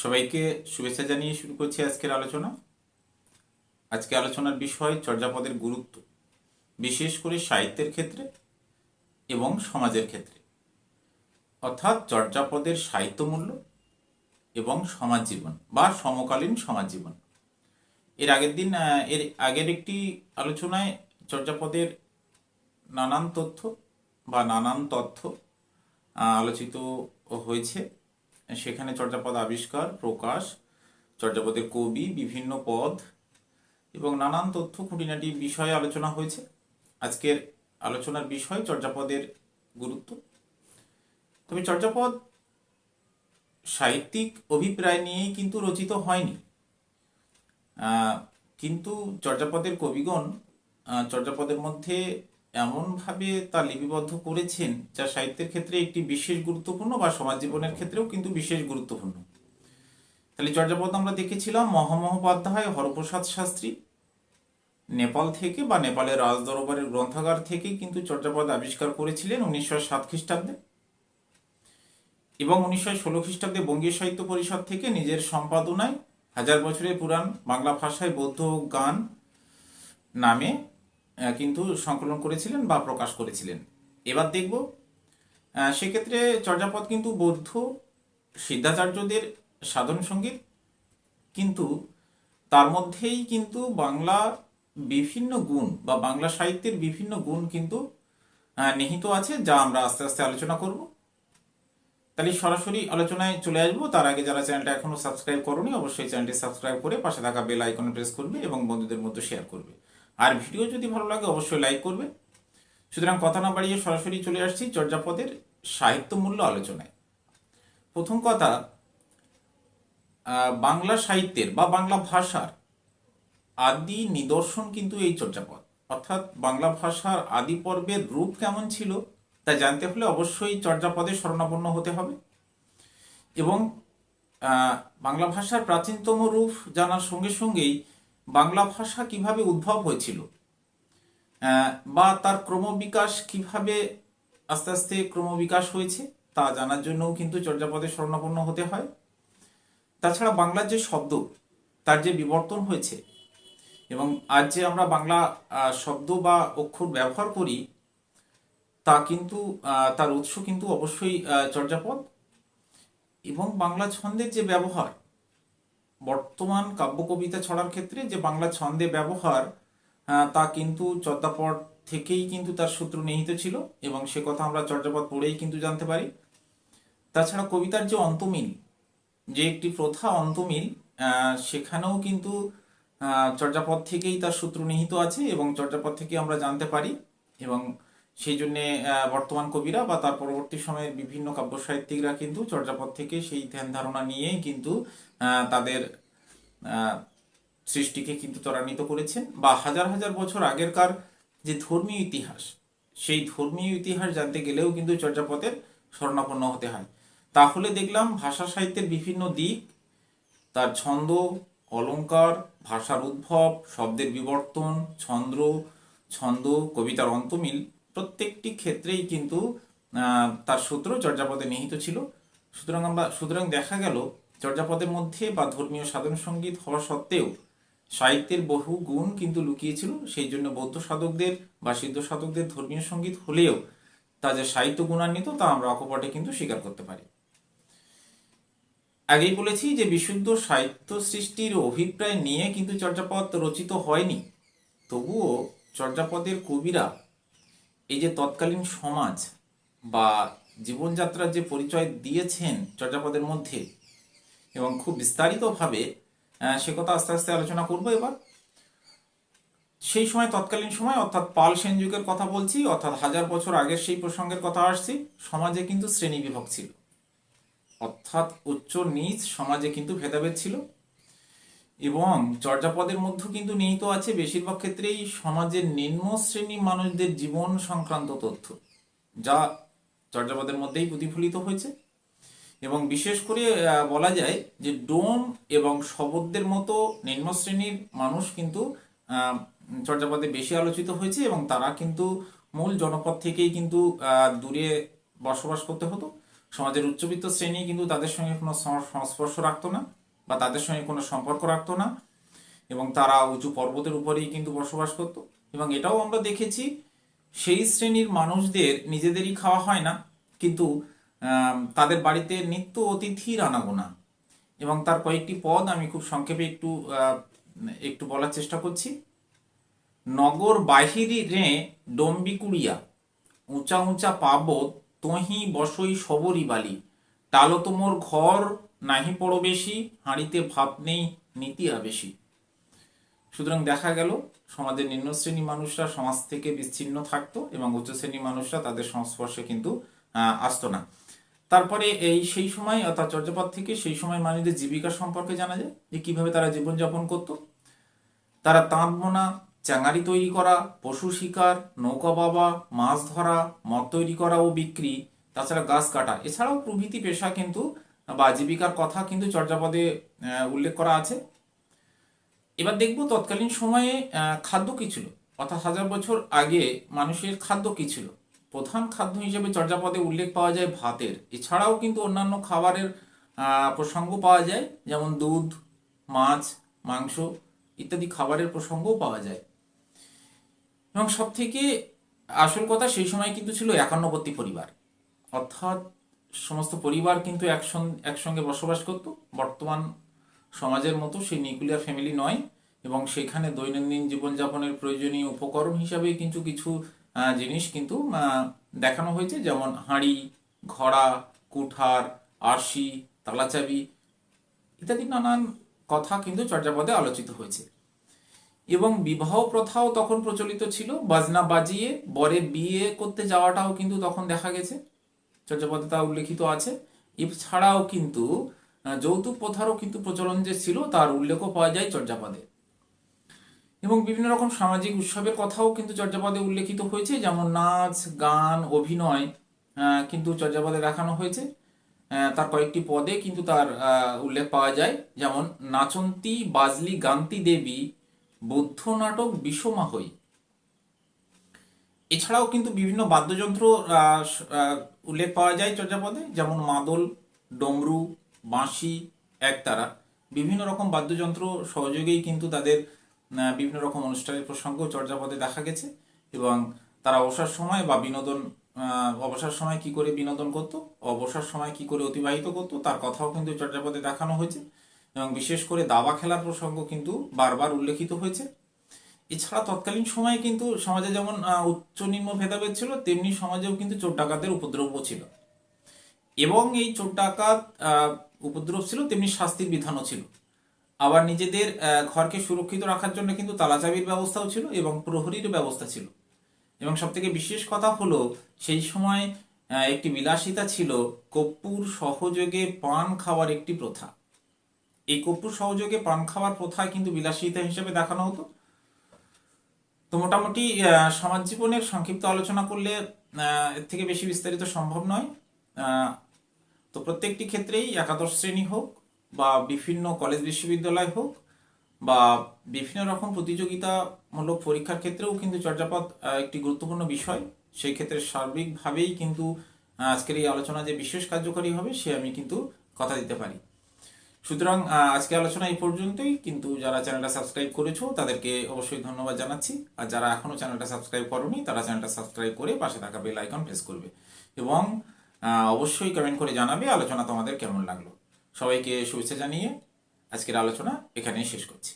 সবাইকে শুভেচ্ছা জানিয়ে শুরু করছি আজকের আলোচনা। আজকে আলোচনার বিষয় চর্যাপদের গুরুত্ব, বিশেষ করে সাহিত্যের ক্ষেত্রে এবং সমাজের ক্ষেত্রে। অর্থাৎ চর্যাপদের সাহিত্য মূল্য এবং সমাজ জীবন বা সমকালীন সমাজ জীবন। এর আগের দিন এর আগের একটি আলোচনায় চর্যাপদের নানান তথ্য বা নানান তথ্য আলোচিত হয়েছে। সেখানে চর্যাপদ আবিষ্কার, প্রকাশ, চর্যাপদের কবি, বিভিন্ন পদ এবং নানান তথ্য খুঁটিনাটি বিষয়ে আলোচনা হয়েছে। আজকের আলোচনার বিষয় চর্যাপদের গুরুত্ব। তবে চর্যাপদ সাহিত্যিক অভিপ্রায় নিয়েই কিন্তু রচিত হয়নি। কিন্তু চর্যাপদের কবিগণ চর্যাপদের মধ্যে এমনভাবে তা লিপিবদ্ধ করেছেন, যা সাহিত্যের ক্ষেত্রে একটি বিশেষ গুরুত্বপূর্ণ বা সমাজ জীবনের ক্ষেত্রেও কিন্তু বিশেষ গুরুত্বপূর্ণ। তাহলে চর্যাপদ আমরা দেখেছিলাম মহামহোপাধ্যায় হরপ্রসাদ শাস্ত্রী, নেপাল থেকে বা নেপালের রাজদরবারের গ্রন্থাগার থেকে কিন্তু চর্যাপদ আবিষ্কার করেছিলেন উনিশশো সাত খ্রিস্টাব্দে। এবং উনিশশো ষোলো খ্রিস্টাব্দে বঙ্গীয় সাহিত্য পরিষদ থেকে নিজের সম্পাদনায় হাজার বছরের পুরাণ বাংলা ভাষায় বৌদ্ধ গান নামে কিন্তু সংকলন করেছিলেন বা প্রকাশ করেছিলেন। এবার দেখব সেক্ষেত্রে চর্যাপদ কিন্তু বৌদ্ধ সিদ্ধাচার্যদের সাধন সংগীত, কিন্তু তার মধ্যেই কিন্তু বাংলা বিভিন্ন গুণ বা বাংলা সাহিত্যের বিভিন্ন গুণ কিন্তু নিহিত আছে, যা আমরা আস্তে আস্তে আলোচনা করব। তাহলে সরাসরি আলোচনায় চলে আসব। তার আগে যারা চ্যানেলটা এখনও সাবস্ক্রাইব করোনি, অবশ্যই চ্যানেলটি সাবস্ক্রাইব করে পাশে থাকা বেল আইকনে প্রেস করবে এবং বন্ধুদের মধ্যে শেয়ার করবে। আর ভিডিও যদি ভালো লাগে, অবশ্যই লাইক করবে। সুতরাং কথা না বাড়িয়ে সরাসরি চলে আসছি চর্যাপদের সাহিত্য মূল্য আলোচনায়। প্রথম কথা বাংলা সাহিত্যের বা বাংলা ভাষার আদি নিদর্শন কিন্তু এই চর্যাপদ। অর্থাৎ বাংলা ভাষার আদি পর্বের রূপ কেমন ছিল, তা জানতে হলে অবশ্যই চর্যাপদে শরণাপন্ন হতে হবে। এবং বাংলা ভাষার প্রাচীনতম রূপ জানার সঙ্গে সঙ্গেই বাংলা ভাষা কীভাবে উদ্ভব হয়েছিল? বা তার ক্রমবিকাশ কীভাবে আস্তে আস্তে ক্রমবিকাশ হয়েছে, তা জানার জন্যও কিন্তু চর্যাপদে শরণাপন্ন হতে হয়। তাছাড়া বাংলার যে শব্দ, তার যে বিবর্তন হয়েছে, এবং আজ যে আমরা বাংলা শব্দ বা অক্ষর ব্যবহার করি, তা কিন্তু তার উৎস কিন্তু অবশ্যই চর্যাপদ। এবং বাংলা ছন্দের যে ব্যবহার বর্তমান কাব্য কবিতা ছড়ার ক্ষেত্রে যে বাংলা ছন্দে ব্যবহার তা কিন্তু চর্যাপদ থেকেই কিন্তু তার সূত্র নিহিত ছিল এবং সে কথা আমরা চর্যাপদ পড়েই কিন্তু জানতে পারি। তাছাড়া কবিতার যে অন্তমিল, যে একটি প্রথা অন্তমিল সেখানেও কিন্তু চর্যাপদ থেকেই তার সূত্র নিহিত আছে এবং চর্যাপদ থেকে আমরা জানতে পারি এবং সেই জন্যে বর্তমান কবিরা বা তার পরবর্তী সময়ের বিভিন্ন কাব্য সাহিত্যিকরা কিন্তু চর্যাপদ থেকে সেই ধ্যান ধারণা নিয়েই কিন্তু তাদের সৃষ্টিকে কিন্তু ত্বরান্বিত করেছেন বা হাজার হাজার বছর আগেরকার যে ধর্মীয় ইতিহাস, সেই ধর্মীয় ইতিহাস জানতে গেলেও কিন্তু চর্যাপদের স্বর্ণাপন্ন হতে হয়। তাহলে দেখলাম ভাষা সাহিত্যের বিভিন্ন দিক, তার ছন্দ, অলংকার, ভাষার উদ্ভব, শব্দের বিবর্তন ছন্দ ছন্দ, কবিতার অন্তমিল প্রত্যেকটি ক্ষেত্রেই কিন্তু তার সূত্র চর্যাপদে নিহিত ছিল। সুতরাং আমরা, সুতরাং দেখা গেল চর্যাপদের মধ্যে বা ধর্মীয় সাধন সংগীত হওয়া সত্ত্বেও সাহিত্যের বহু গুণ কিন্তু লুকিয়েছিল। সেই জন্য বৌদ্ধ সাধকদের বা সিদ্ধ সাধকদের ধর্মীয় সংগীত হলেও তা যে সাহিত্য গুণান্বিত, তা আমরা অকপটে কিন্তু স্বীকার করতে পারি। আগেই বলেছি যে বিশুদ্ধ সাহিত্য সৃষ্টির অভিপ্রায় নিয়ে কিন্তু চর্যাপদ রচিত হয়নি। তবুও চর্যাপদের কবিরা এই যে তৎকালীন সমাজ বা জীবনযাত্রার যে পরিচয় দিয়েছেন চর্যাপদের মধ্যে এবং খুব বিস্তারিতভাবে সে কথা আস্তে আস্তে আলোচনা করব এবার। সেই সময়, তৎকালীন সময়, অর্থাৎ পাল সেন যুগের কথা বলছি, অর্থাৎ হাজার বছর আগের সেই প্রসঙ্গের কথা আসছি, সমাজে কিন্তু শ্রেণি বিভাগ ছিল। অর্থাৎ উচ্চ নিচ সমাজে কিন্তু ভেদাভেদ ছিল। এবং চর্যাপদের মধ্যে কিন্তু নিহিত আছে, বেশিরভাগ ক্ষেত্রেই সমাজের নিম্ন শ্রেণি মানুষদের জীবন সংক্রান্ত তথ্য, যা চর্যাপদের মধ্যেই প্রতিফলিত হয়েছে। এবং বিশেষ করে বলা যায় যে ডোম এবং শবদদের মতো নিম্ন শ্রেণির মানুষ কিন্তু চর্যাপদে বেশি আলোচিত হয়েছে এবং তারা কিন্তু মূল জনপদ থেকেই কিন্তু দূরে বসবাস করতে হতো। সমাজের উচ্চবিত্ত শ্রেণি কিন্তু তাদের সঙ্গে কোনো সংস্পর্শ রাখতো না বা তাদের সঙ্গে কোনো সম্পর্ক রাখতো না এবং তারা উঁচু পর্বতের উপরেই কিন্তু বসবাস করত। এবং এটাও আমরা দেখেছি, সেই শ্রেণির মানুষদের নিজেদেরই খাওয়া হয় না। কিন্তু তাদের বাড়িতে নিত্য অতিথির আনাগোনা এবং তার কয়েকটি পদ আমি খুব সংক্ষেপে একটু একটু বলার চেষ্টা করছি। নগর বাহিরি রে ডম্বি কুড়িয়া, উঁচা উঁচা পাবত তহি বসই সবরি বালি। টালো তোমর ঘর নাহি পড়ো বেশি, হাঁড়িতে ভাত নেই নীতি আবেশি। সুতরাং দেখা গেল, সমাজের নিম্ন শ্রেণি মানুষরা সমাজ থেকে বিচ্ছিন্ন থাকতো এবং উচ্চ শ্রেণি মানুষরা তাদের সংস্পর্শে কিন্তু আসতো না। তারপরে এই সেই সময়, অর্থাৎ চর্যাপদ থেকে সেই সময় মানুষদের জীবিকা সম্পর্কে জানা যায়, যে কীভাবে তারা জীবনযাপন করতো। তারা তাঁত বোনা, চাঙারি তৈরি করা, পশু শিকার, নৌকা বাবা, মাছ ধরা, মদ তৈরি করা ও বিক্রি, তাছাড়া গাছ কাটা। এছাড়াও প্রভৃতি পেশা কিন্তু, বা জীবিকার কথা কিন্তু চর্যাপদে উল্লেখ করা আছে। এবার দেখব তৎকালীন সময়ে খাদ্য কি ছিল? অর্থাৎ হাজার বছর আগে মানুষের খাদ্য কি ছিল? প্রধান খাদ্য হিসেবে চর্যাপদে উল্লেখ পাওয়া যায় ভাতের। এছাড়াও কিন্তু অন্যান্য খাবারের প্রসঙ্গ পাওয়া যায়, যেমন দুধ, মাছ, মাংস ইত্যাদি খাবারের প্রসঙ্গও পাওয়া যায়। এবং সব থেকে আসল কথা সেই সময় কিন্তু ছিল একান্নবর্তী পরিবার। অর্থাৎ সমস্ত পরিবার কিন্তু একসঙ্গে বসবাস করত। বর্তমান সমাজের মতো সেই নিউক্লিয়ার ফ্যামিলি নয় এবং সেখানে দৈনন্দিন জীবনযাপনের প্রয়োজনীয় উপকরণ হিসাবে কিন্তু কিছু জিনিস কিন্তু দেখানো হয়েছে, যেমন হাঁড়ি, ঘড়া, কুঠার, আরশি, তালাচাবি ইত্যাদি নানান কথা কিন্তু চর্যাপদে আলোচিত হয়েছে। এবং বিবাহ প্রথাও তখন প্রচলিত ছিল, বাজনা বাজিয়ে, বরে বিয়ে করতে যাওয়াটাও কিন্তু তখন দেখা গেছে, চর্যাপদে তা উল্লেখিত আছে। এছাড়াও কিন্তু যৌতুক প্রথারও কিন্তু প্রচলন যে ছিল, তার উল্লেখও পাওয়া যায় চর্যাপদে। এবং বিভিন্ন রকম সামাজিক উৎসবের কথাও কিন্তু চর্যাপদে উল্লেখিত হয়েছে, যেমন নাচ, গান, অভিনয় কিন্তু চর্যাপদে দেখানো হয়েছে। তার কয়েকটি পদে কিন্তু তার উল্লেখ পাওয়া যায়, যেমন নাচন্তি বাজলি গান্তি দেবী, বৌদ্ধ নাটক বিষমা হই এছাড়াও কিন্তু বিভিন্ন বাদ্যযন্ত্র উল্লেখ পাওয়া যায় চর্যাপদে, যেমন মাদল, ডমরু, বাঁশি, একতারা। বিভিন্ন রকম বাদ্যযন্ত্র সহযোগেই কিন্তু তাদের বিভিন্ন রকম অনুষ্ঠানের প্রসঙ্গ চর্যাপদে দেখা গেছে এবং তারা অবসর সময় বা বিনোদন অবসর সময় কি করে বিনোদন করত, অবসর সময় কি করে অতিবাহিত করত, তার কথাও কিন্তু চর্যাপদে দেখানো হয়েছে এবং বিশেষ করে দাবা খেলার প্রসঙ্গ কিন্তু বারবার উল্লেখিত হয়েছে। এছাড়া তৎকালীন সময়ে কিন্তু সমাজে যেমন উচ্চ নিম্ন ভেদাভেদ ছিল, তেমনি সমাজেও কিন্তু চোর ডাকাতের উপদ্রবও ছিল। এবং এই চোর ডাকাত উপদ্রব ছিল, তেমনি শাস্তির বিধানও ছিল। আবার নিজেদের ঘরকে সুরক্ষিত রাখার জন্য কিন্তু তালাচাবির ব্যবস্থাও ছিল এবং প্রহরীর ব্যবস্থা ছিল। এবং সব থেকে বিশেষ কথা হলো, সেই সময় একটি বিলাসিতা ছিল কর্পূর সহযোগে পান খাওয়ার একটি প্রথা। এই কর্পূর সহযোগে পান খাওয়ার প্রথা কিন্তু বিলাসিতা হিসেবে দেখানো হতো। তো মোটামুটি সমাজ জীবনের সংক্ষিপ্ত আলোচনা করলে এর থেকে বেশি বিস্তারিত সম্ভব নয়। তো প্রত্যেকটি ক্ষেত্রেই একাদশ শ্রেণি হোক বা বিভিন্ন কলেজ বিশ্ববিদ্যালয় হোক বা বিভিন্ন রকম প্রতিযোগিতামূলক পরীক্ষার ক্ষেত্রেও কিন্তু চর্যাপদ একটি গুরুত্বপূর্ণ বিষয়। সেই ক্ষেত্রে সার্বিকভাবেই কিন্তু আজকের এই আলোচনা যে বিশেষ কার্যকরী হবে, সে আমি কিন্তু কথা দিতে পারি। সুতরাং আজকে আলোচনা এই পর্যন্তই। কিন্তু যারা চ্যানেলটা সাবস্ক্রাইব করেছ, তাদেরকে অবশ্যই ধন্যবাদ জানাচ্ছি। আর যারা এখনও চ্যানেলটা সাবস্ক্রাইব করোনি, তারা চ্যানেলটা সাবস্ক্রাইব করে পাশে থাকা বেল আইকন প্রেস করবে। এবং অবশ্যই কমেন্ট করে জানাবে আলোচনা তোমাদের কেমন লাগল। সবাইকে শুভেচ্ছা জানিয়ে আজকের আলোচনা এখানেই শেষ করছি।